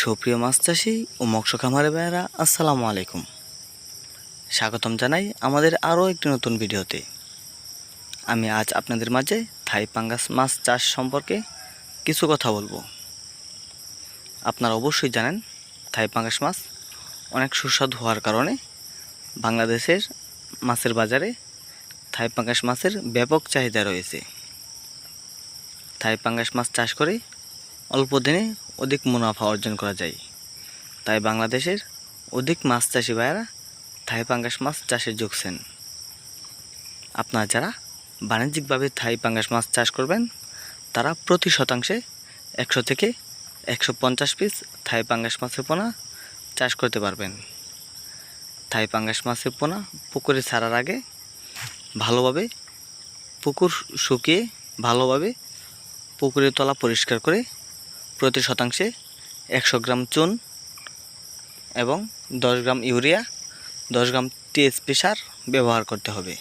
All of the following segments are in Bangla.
সুপ্রিয় মাছ চাষি ও মৎস্য খামারে ভাইয়েরা, আসসালামু আলাইকুম। স্বাগতম জানাই আমাদের আরও একটি নতুন ভিডিওতে। আমি আজ আপনাদের মাঝে থাই পাঙ্গাস মাছ চাষ সম্পর্কে কিছু কথা বলব। আপনারা অবশ্যই জানেন, থাই পাঙ্গাস মাছ অনেক সুস্বাদু হওয়ার কারণে বাংলাদেশের মাছের বাজারে থাই পাঙ্গাস মাছের ব্যাপক চাহিদা রয়েছে। থাই পাঙ্গাস মাছ চাষ করে অল্প দিনে অধিক মুনাফা অর্জন করা যায়। তাই বাংলাদেশের অধিক মাছ চাষি ভাইয়েরা থাই পাঙ্গাস মাছ চাষে ঝুঁকছেন আপনারা যারা বাণিজ্যিকভাবে থাই পাঙ্গাস মাছ চাষ করবেন, তারা প্রতি শতাংশে একশো থেকে একশো পঞ্চাশ পিস থাই পাঙ্গাস মাছের পোনা চাষ করতে পারবেন। থাই পাঙ্গাস মাছের পোনা পুকুরে ছাড়ার আগে ভালোভাবে পুকুর শুকিয়ে ভালোভাবে পুকুরের তলা পরিষ্কার করে প্রতি শতাংশে একশো গ্রাম চুন এবং দশ গ্রাম ইউরিয়া, দশ গ্রাম টিএসপি সার ব্যবহার করতে হবে।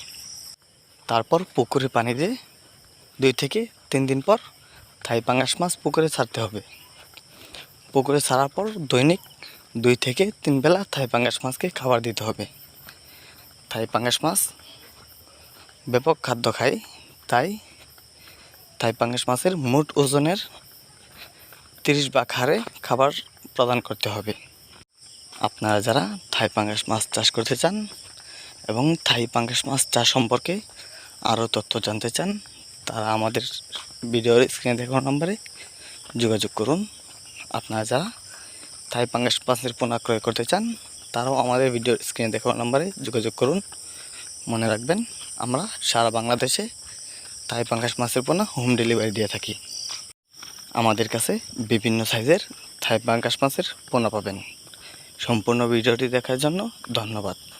তারপর পুকুরে পানি দিয়ে দুই থেকে তিন দিন পর থাই পাঙ্গাস মাছ পুকুরে ছাড়তে হবে। পুকুরে ছাড়ার পর দৈনিক দুই থেকে তিন বেলা থাই পাঙ্গাস মাছকে খাবার দিতে হবে। থাই পাঙ্গাস মাছ ব্যাপক খাদ্য খায়, তাই থাই পাঙ্গাস মাছের মোট ওজনের তিরিশ ভাগ হারে খাবার প্রদান করতে হবে। আপনারা যারা থাই পাঙ্গাস মাছ চাষ করতে চান এবং থাই পাঙ্গাস মাছ চাষ সম্পর্কে আরও তথ্য জানতে চান, তারা আমাদের ভিডিওর স্ক্রিনে দেখানো নম্বরে যোগাযোগ করুন। আপনারা যারা থাই পাঙ্গাস মাছের পোনা ক্রয় করতে চান, তারাও আমাদের ভিডিওর স্ক্রিনে দেখানো নম্বরে যোগাযোগ করুন। মনে রাখবেন, আমরা সারা বাংলাদেশে থাই পাঙ্গাস মাছের পোনা হোম ডেলিভারি দিয়ে থাকি। আমাদের কাছে বিভিন্ন সাইজের থাই পাঙ্গাস মাছের পোনা পাবেন। সম্পূর্ণ ভিডিওটি দেখার জন্য ধন্যবাদ।